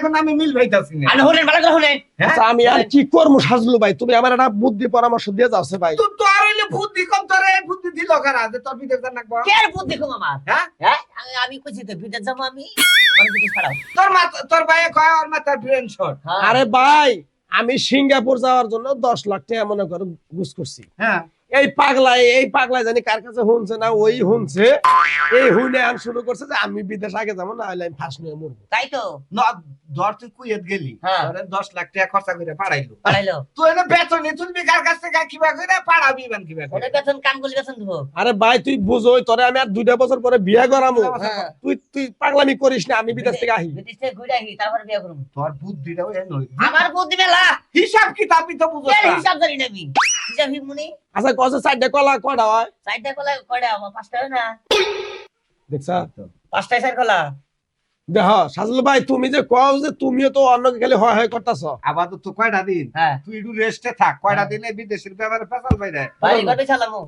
এখন আমি মিল ভাইতাছি না। আরে শুনেন ভালো করে শুনেন হ্যাঁ? আচ্ছা, আমি আর কি করব সাজলু ভাই? তুমি আমার একটা বুদ্ধি পরামর্শ দিয়ে যাচ্ছে ভাই। তুই তো আর হইলে বুদ্ধি কম তোর বুদ্ধি দিল কারা? যে তোর বিদেশ জানাক কে বুদ্ধি কম আমার? হ্যাঁ? হ্যাঁ? আমি- আমি কইছি তো বিদেশ যাব আমি আমার বিদেশ ছাড়াও। তোর মা তোর ভাইয়ে কয় ওর মাথার ব্রেন শট হ্যাঁ। আরে ভাই আমি সিঙ্গাপুর যাওয়ার জন্য দশ লাখ টাকা মনে করো ঘুষ করছি। হ্যাঁ। এই পাগলাই এই পাগলাই জানি কার কাছে শুনছে না ওই শুনছে এই হুইনে আন শুরু করছে যে আমি বিদেশ আগে যাব না হলে আমি ফাঁস নিয়ে মরবো। তাই তো? ন- ধর তুই কুয়েত গেলি। হ্যাঁ। দশ লাখ টাকা খরচা করে পাঠাইলো পাঠাইলো তুই এনে বেতনে তুলবি কার কাছ থেকে কিবা করে পাড়াবি বান কিবা করে। বেতন কাম করলে বেতন দেবো। আরে ভাই তুই বুঝোই তোরে আমি আর দুইটা বছর পরে বিয়ে করামু। হ্যাঁ। তুই তুই পাগলামি করিস না আমি বিদেশ থেকে আহি। বিদেশ থেকে ঘুরে আসি তারপরে বিয়ে করব। তোর বুদ্ধিটাও এ নয়। আমার বুদ্ধি মেলা হিসাব কিতাবই তো বুঝছ না। হিসাব জানি না আচ্ছা কত চারটে কলা কটা হয়? চারটা কলা কয়টা আমার পাঁচটা হয় না। দেখছা? পাঁচটায় চার কলা? দেখ সাজলু ভাই তুমি যে কও যে তুমিও তো অন্যকে খালি হয় হয় করতেছ। আবার তো তো কয়টা দিন? হ্যাঁ। তুই একটু রেস্টে থাক। কয়টা হ্যাঁ। দিনে বিদেশের ব্যাপারে ফেসাল বাইরে বাড়ি ঘর বেছালামো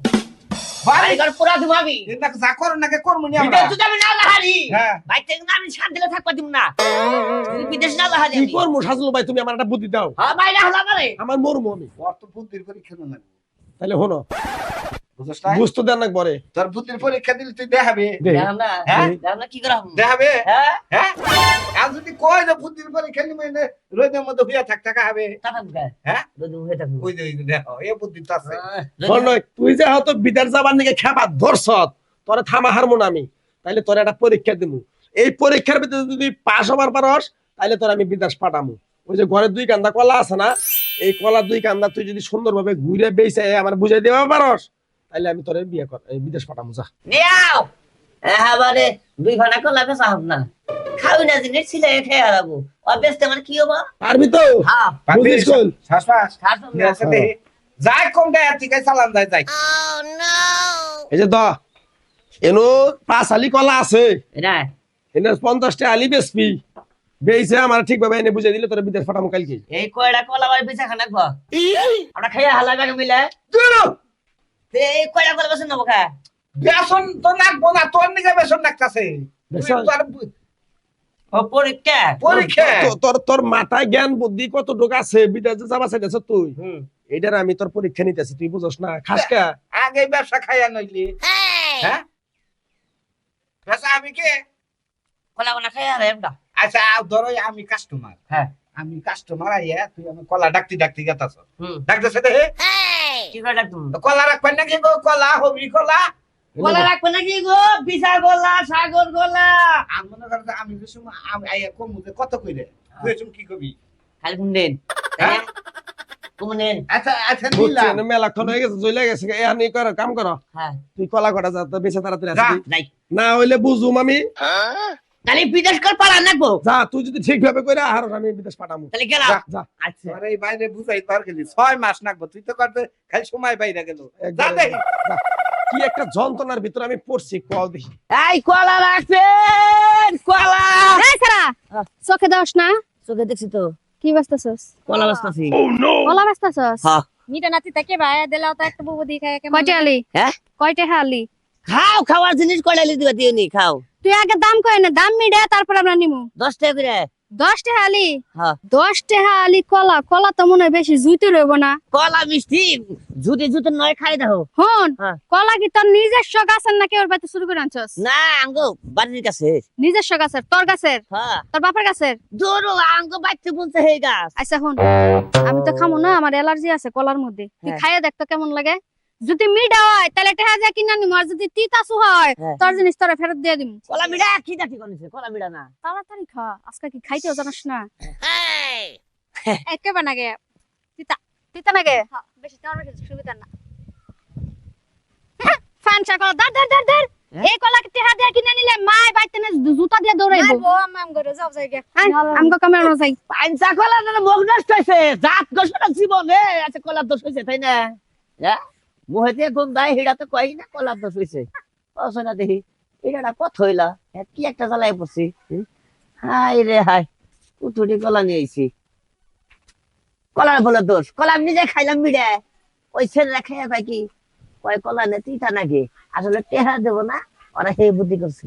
বাড়ি বাড়ি ঘর পুরা ঘুমাবি এটা যা করো নাকি করব নি আমরা? বিদেশ যদি আমি না লাহারি। হ্যাঁ। বাইর থেকে না আমি শান্তিতে থাকবা দিব না। বিদেশ না লাহারি কি আমি। করব সাজলু ভাই তুমি আমার একটা বুদ্ধি দাও। হ্যাঁ হলা পারে আমার মরমু আমি। ওর তো বুদ্ধির পরীক্ষা না তাহলে হলো বুঝতে দেন না পরে। তোর বুদ্ধির পরীক্ষা দিলে তুই দেখাবে। না। হ্যাঁ? দেখলাম কি করা হব? দেখাবে? হ্যাঁ? হ্যাঁ? আর যদি কয় যে বুদ্ধির পরীক্ষা নিবে না রোদের মধ্যে হইয়া থাক টাকা হবে। তা হ্যাঁ? হয়ে ওই যে ওই দেখো এই বুদ্ধি তো আছে। হ্যাঁ, তুই যে হয়তো বিদেশ যাবার নিকে খেপা ধরছ তোরে থামা হারমোন আমি। তাইলে তোর একটা পরীক্ষা দিমু। এই পরীক্ষার ভিতরে যদি পাস হবার পারস তাইলে তোর আমি বিদেশ পাঠামু। ওই যে ঘরে দুই কান্দা কলা আছে না এই কলা দুই কান্দা তুই যদি সুন্দরভাবে ঘুরে বেঁচে আমার বুঝাই দেওয়া পারস? তাইলে আমি তোর বিয়ে কর এই বিদেশ পাঠামু যা। নিয়াও! এবারে দুই ভাড়া করলে বেচা হব না। খাওই না জিনিস ছিলে খেয়ে হারাবো। অভ্যস্ত আমার কি হব? পারবি তো? হ্যাঁ। যাই কম দেয় ঠিক আছে চালান যায় যাই। এই যে দ এনো পাঁচ আলি কলা আছে। এটা পঞ্চাশটা আলি বেচবি। বেইছে আমার ঠিকভাবে এনে বুঝাই দিলে তোর বিদেশ পাঠামু কালকে এই কয়টা কলা বাড়ি বেচা খানা আমরা খাইয়া হালা মিলে। এই কয়টা কলা বেচা নেব খা বেসন তো নাকবো না তোর নিকে বেসন নাকতাছে। পরীক্ষা? পরীক্ষা? তোর তোর মাথায় জ্ঞান বুদ্ধি কত ঢোক আছে? বিদেশে যাবা তুই হুম। এটার আমি তোর পরীক্ষা নিতেছি তুই বুঝস না। খাস কা? আগে ব্যবসা খাইয়া নইলি। হ্যাঁ। ব্যবসা আমি কে? কলা বানা খাইয়া একটা আচ্ছা ধরো আমি কাস্টমার হ্যাঁ। আমি কাস্টমার আইয়া তুই আমি কলা ডাকতি ডাকতি গেতাছ। হুম। ডাকতেছে দেখে। কি করে ডাকতুম কলা রাখবেন নাকি গো? কলা হবি কলা। কলা রাখবে নাকি গো? বিশা গোলা সাগর গোলা আমি মনে করো যে আমি বেশি আমি আইয়া কম কত কইরে তুই এসব কি কবি? খালি কুমনেন হ্যাঁ? আচ্ছা আচ্ছা হয়ে আনি কর কাম কর। হ্যাঁ। তুই কলা কটা যা তো বেঁচে তাড়াতাড়ি। না হইলে বুঝুম আমি। তাহলে বিদেশ কর পারা নাকবো? যা তুই যদি ঠিকভাবে কইরা আর আমি বিদেশ পাঠামু। তাহলে যা, যা। আচ্ছা। এই বাইরে বুঝাই তোর গেলি ছয় মাস নাকবো। তুই তো করতে খালি সময় বাইরে গেল। যা দেখি। কি একটা যন্ত্রণার ভিতরে আমি পড়ছি কল দেখি। এই কলা রাখছেন কলা। এই হ্যাঁ। চোখে না? চোখে দেখছি তো। কি ব্যস্তছস? কলা বাস্তাছি কলা ব্যস্তছস? হ্যাঁ মিটা নাতি তাকে ভাই দিলাও তো একটা বুবু কেমন কয়টা আলি? হ্যাঁ কয়টা হালি খাও খাওয়ার জিনিস কয়লা দিবা দিও নি খাও। তুই আগে দাম কয় না দাম মিডে তারপর আমরা নিমু। দশ টাকা করে। দশ টাকা আলি? হ্যাঁ। দশ টাকা আলি কলা। কলা তো মনে হয় বেশি জুইতে রইব না। কলা মিষ্টি জুতে জুতে নয় খাই দাও হন হ্যাঁ। কলা কি তোর নিজের শখ গাছের নাকি ওর বাড়িতে শুরু করে আনছস? না আঙ্গো বাড়ির কাছে। নিজস্ব গাছের তোর গাছের হ্যাঁ। তোর বাপের গাছের দূর আঙ্গো বাচ্চা বুনছে হে গাছ। আচ্ছা হন। আমি তো খামো না আমার অ্যালার্জি আছে কলার মধ্যে। তুই হ্যাঁ। খাইয়া দেখ তো কেমন লাগে। যদি মিডা হয় তাহলে টেহা যা কিনা নিমু? আর যদি তিতাসু হয় হ্যাঁ। তোর জিনিস তোরা ফেরত দিয়ে দিমু। কলা মিঠা কি দাঁতি করেছে কলা মিঠা না। তাড়াতাড়ি খা। আজকে কি খাইতেও জানাস না? একেবারে নাগে। তিতা। তিতা নাগে? হ্যাঁ, বেশি তোমার বেশি সুবিধা না। ফ্যান চা কলা দাঁড় দাঁড় দাঁড় দাঁড় হ্যাঁ? এই কলা টেহা দিয়ে কিনে নিলে মাই বাইতে না জুতা দিয়ে দৌড়াইবো। মারবো আম করে যাও যাই গে আমগো কামের না যাই পাঞ্চা কলা না মুখ নষ্ট হয়েছে জাত গোসটা জীবনে আছে কলার দোষ হয়েছে তাই না? হ্যাঁ? মুহেতে গন্ধায় হিড়া তো কই না কলার দোষ দেখি কত হইলা? কি একটা জ্বালায় পড়ছি হাই রে হাই উঠুটি কলা নিয়ে আইছি। কলার বলে দোষ কলা নিজে খাইলাম মিড়ে ওই ছেলেরা খেয়ে পাই কি? কয়, কলা নে তিতা নাকি আসলে টেহা দেবো না, ওরা সেই বুদ্ধি করছে।